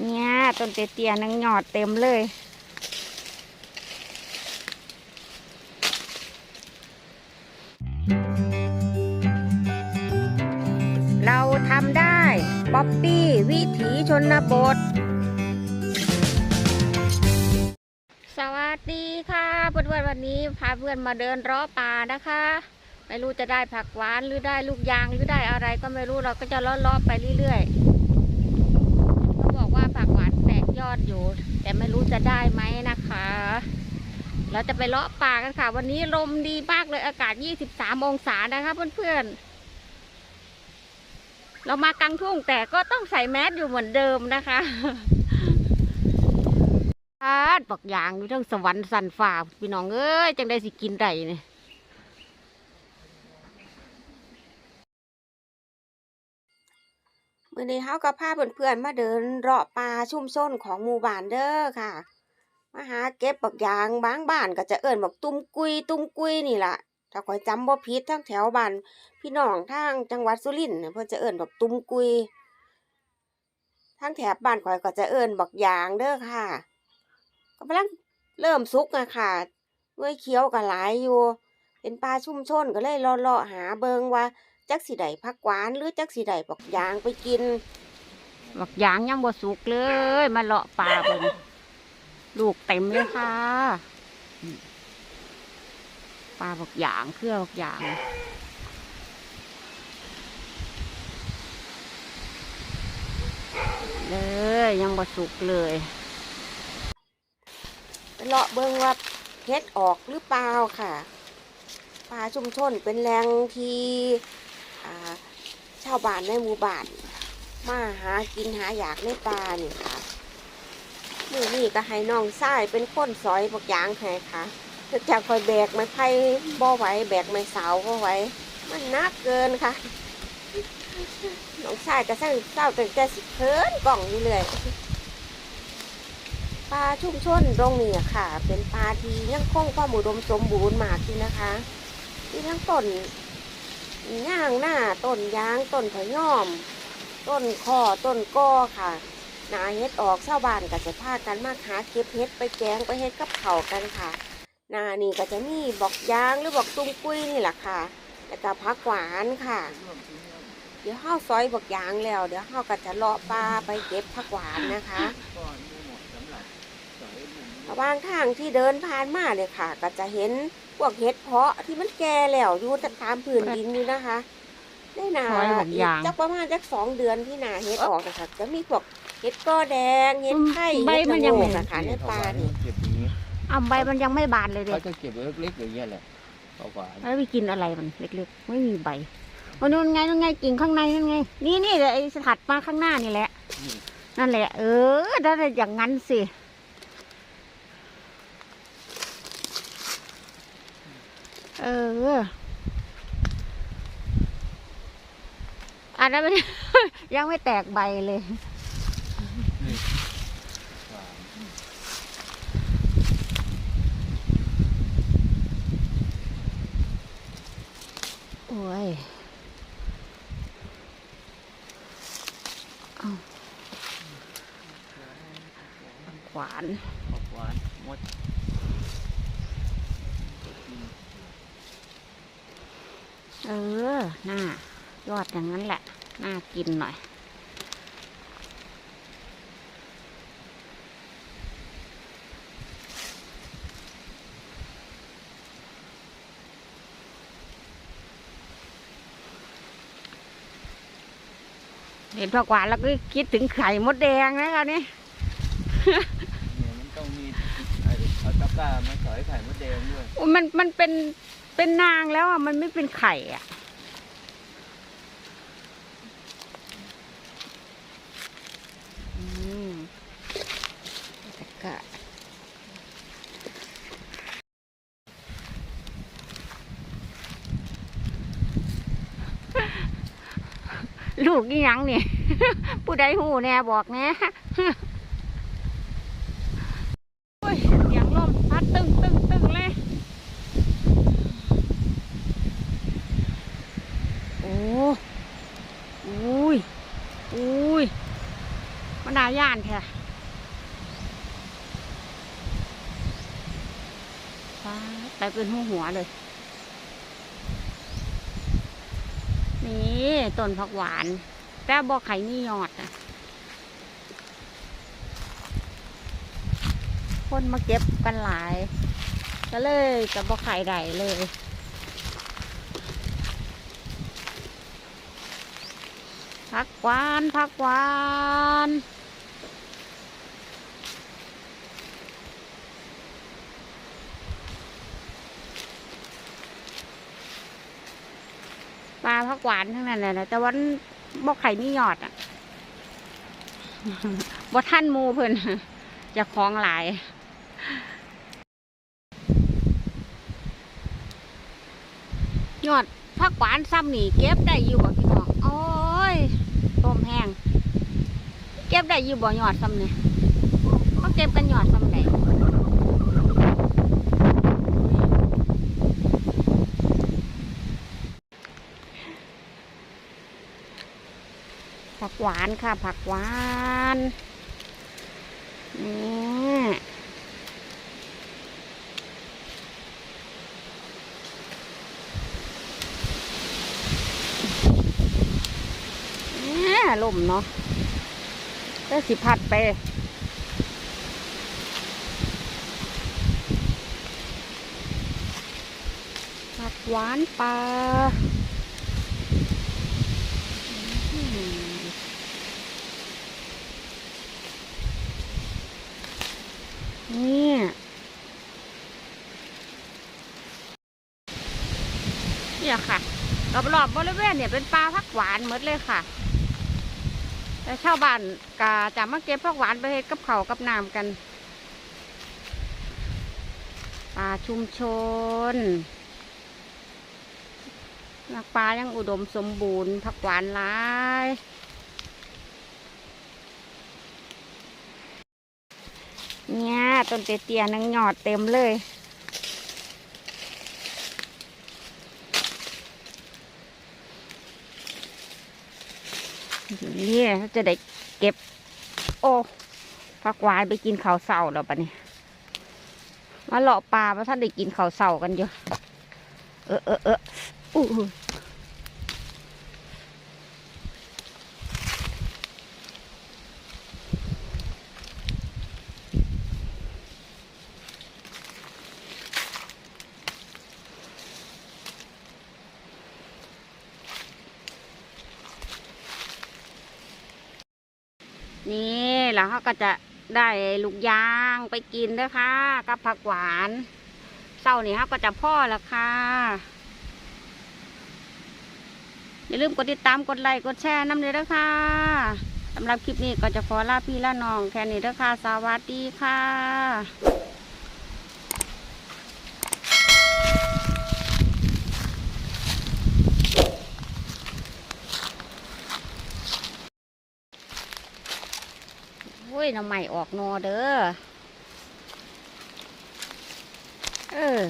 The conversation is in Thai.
เนี่ยต้นเตี้ยๆนังหยอดเต็มเลยเราทำได้ ป๊อปปี้ วิถีชนบท สวัสดีค่ะเพื่อนๆวันนี้พาเพื่อนมาเดินเลาะป่านะคะ ไม่รู้จะได้ผักหวานหรือได้ลูกยางหรือได้อะไรก็ไม่รู้เราก็จะเลาะๆไปเรื่อยๆเขาบอกว่าผักหวานแตกยอ ดอยู่ แต่ไม่รู้จะได้ไหมนะคะ เราจะไปเลาะป่ากันค่ะ วันนี้ลมดีมากเลยอากาศ 23 องศานะคะเพื่อนๆ เรามากลางทุ่งแต่ก็ต้องใส่แมสอยู่เหมือนเดิมนะคะาดบักยางอยู่ทั้งสวรรค์สันฝ่าพี่น้องเอ้ยจังได้สิกินได้เนี่ย มื่อนี้เฮากับพาเพื่อนๆมาเดินเลาะป่าชุ่มชนของหมู่บ้านเด้อค่ะ มาหาเก็บบักยางบางบ้านก็จะเอิ้นบักตุ้มกุย ตุ้มกุยนี่ล่ะถ้าข่อยจำบ่ผิดทั้งแถวบ้านพี่น้องทางจังหวัดสุรินทร์น่ะเพิ่นจะเอิ้นบักตุ้มกุยทางแถบบ้านข่อยก็จะเอิ้นบักยางเด้อค่ะกำลังเริ่มสุกอะค่ะเมื่อยเขียวก็หลายอยู่ เป็นป่าชุ่มชนก็เลยเลาะๆหาเบิงว่า จักสิได้ผักหวานหรือจักสิได้บักยางไปกินบักยางยังบ่สุกเลย มาเลาะป่าเบิ่งลูกเต็มเลยค่ะปลาบักหยางเครือบักหยางเลยยังบ่สุกเลยไปเลาะเบิ่งว่าเฮ็ดออกหรือเปล่าค่ะ ปลาชุมชนเป็นแหล่งที่อ่า ชาวบ้านในหมู่บ้านมาหากินหาอยากในป่านี่ค่ะมือนี่ก็ให้น้องชายเป็นคนซอยบักยางให้ค่ะจากคอยแบกไม้ไผ่บ่ไหวแบกไม้เสาบ่ไหวมันหนักเกินค่ะน้องชายก็เศร้างเศร้าแต่แต่สิเพิ่นกล่องอยู่เลยปลาชุ่มชนตรงนี้ค่ะ เป็นปลาที่ยังคงความอุดมสมบูรณ์มากอยู่นะคะมีทั้งต้น ย่างหน้าต้นยางต้นผะย่อม ต้นคอต้นก้อค่ะนาเฮ็ดออกชาวบ้านก็จะพากันมาหาเก็บเฮ็ดไปแกงไปเฮ็ดกับเขากันค่ะนานี่ก็จะมีบอกยางหรือบอกตุ้มกุ้ยนี่แหละค่ะแล้วก็ผักหวานค่ะ เดี๋ยวเฮาซอยบอกยางแล้ว เดี๋ยวเฮาก็จะเลาะปลาไปเก็บผักหวานนะคะระหว่างทางที่เดินผ่านมาเนี่ยค่ะ ก็จะเห็น พวกเห็ดเพาะที่มันแก่แล้วอยู่ตามพื้นดินนี่นะคะ ได้นาซอยบักยางจักประมาณจักสองเดือนที่นาเห็ดออกนะคะจะมีพวกเห็ดก้อแดงเห็ดไข่ใบเห็ดมันละยังโงไม่กนะคะในปลานี่เก็บอย่างนี้อ่ำใบมันยังไม่บานเลยเด็เขาจะเก็บไว้เล็กๆอย่างเงี้ยแหละเอาหวานแล้วไปกินอะไรมันเล็กๆ ไม่มีใบวันนู้นไงนู่นไงกิ่งข้างในนั่นไง นี่นี่ไอ้สถัดมาข้างหน้านี่แหละ นั่นแหละ เออได้อย่างนั้นสิ เออ อันนั้นมัน ยังไม่แตกใบเลย โอ้ยเอาหวานเอาหวานหมด เออน่ายอดอย่างนั้นแหละ น่ากินหน่อยเห็นผักหวานแล้วก็คิดถึงไข่มดแดงนะคะนี่เนี่ยมันต้องมีไอ้เอาตะกร้ามาสอยไข่มดแดงด้วยอุ๊ยมันมันเป็น เป็นนางแล้วอะ มันไม่เป็นไข่อะ อืมแล้วก็ลูกนี่ยังนี่ผู้ใดหูแน่บอกแน่ โอ้ยเสียงลมพัดตึงตึงตึงเลย โอ้อุ้ ย่านแท้ไปเป็นหัวหัวเลย นี่ต้นผักหวาน แต่บ่ไข่มียอดอะคนมาเก็บกันหลาย ก็เลยจะบ่ไข่ใดเลยผักหวานผักหวานปลาผัก หวานทั้งนั้นเลยนะแต่วันบ่ไข่มีหยอดอะบ่ท่านมูเพิ่นจะคล้องหลายยอดผักหวานซ้ำนี่เก็บได้อยู่บ่พี่น้องโอ้ยต้มแห้งเก็บได้อยู่บ่ยอดซ้ำเนี่ยเขาเก็บกันยอดซ้ำไห ผักหวานค่ะ ผักหวานนี่แหม่ลมเนาะก็สิพัดไปผักหวานปลาอื้อหือ เนี่ย เนี่ยค่ะ รอบๆบริเวณเนี่ยเป็นปลาผักหวานหมดเลยค่ะ แต่ชาวบ้านก็จะมาเก็บผักหวานไปเฮ็ดกับเขากับน้ำกันปลาชุมชนนักปลายังอุดมสมบูรณ์ผักหวานหลายเนี่ย ต้นเตี้ยๆนังหยอดเต็มเลยนี่จะได้เก็บ โอ้ผักหวานไปกินข้าวเสาแล้วปะเนี่ยมาเลาะปลาเพราะท่านได้กินข้าวเสากันอยู่ เออเออเอออู้ นี่แล้วเขาก็จะได้ลูกยางไปกินด้วยค่ะ กับผักหวานเศร้านี่เขาก็จะพ่อแล้วค่ะ อย่าลืมกดติดตามกดไลค์กดแชร์น้ำเลยนะคะสำหรับคลิปนี้ก็จะขอลาพี่ละน้องแค่นี้ด้อค่ะ สวัสดีค่ะ ยน้ำใหม่ออกนอเด้อ เออ